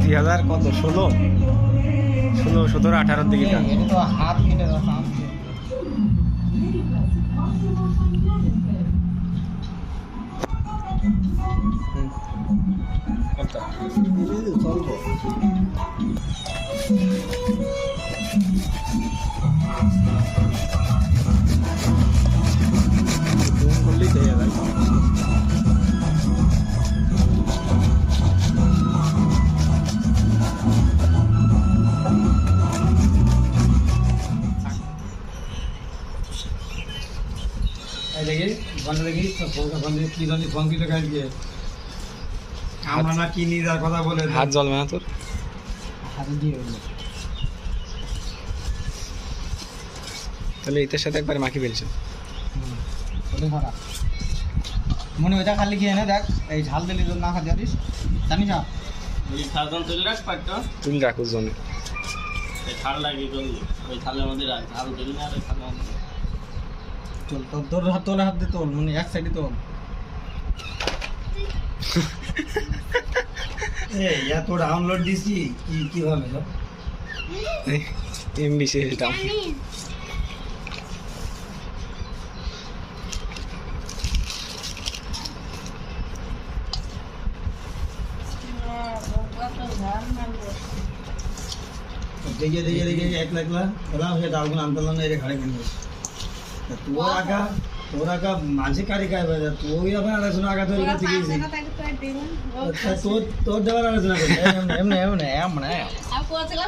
দু হাজার কত? ষোলো? ষোলো সতেরো আঠারোর দিকে হাত কেটে দাও হাত দেখি ফোনটা দেখি তো ফোন দিয়ে কি জানি ফোন দিতে কাজ দিয়ে আমরা না কি নিয়ে যাওয়ার কথা বলে হাত জ্বলবে না তোর? হাতে দিয়ে তাহলে এটার সাথে একবার মাখি ফেলছে। মনে ওইটা খালি গিয়ে এনে দেখ এই ঝাল দিলি তো না খা দিস জানিস না? ওই সাধারণ তৈরি রাখ পাটটা জন্য এই ঠাল লাগিয়ে ওই থালের মধ্যে রাখ ঝাল দিলি না আর ওই থালের মধ্যে চল তোর তোর হাত তোর হাত দিয়ে তোল মানে এক সাইডে তোল এই এত ডাউনলোড দিছি কি কিভাবে সব এমবি শেষ দাম देखिए देखिए देखिए एक लाख ला बोला हे डालगुन आंदोलन रे खड़े करने तुवो नाका तुवो नाका माझे कार्यकाळ पाहिजे तुवोही आपण आणायचो नाका तो इकडे तिकडे तो तो डबल आणायचो नाका ને એમ એમ ને પોચલો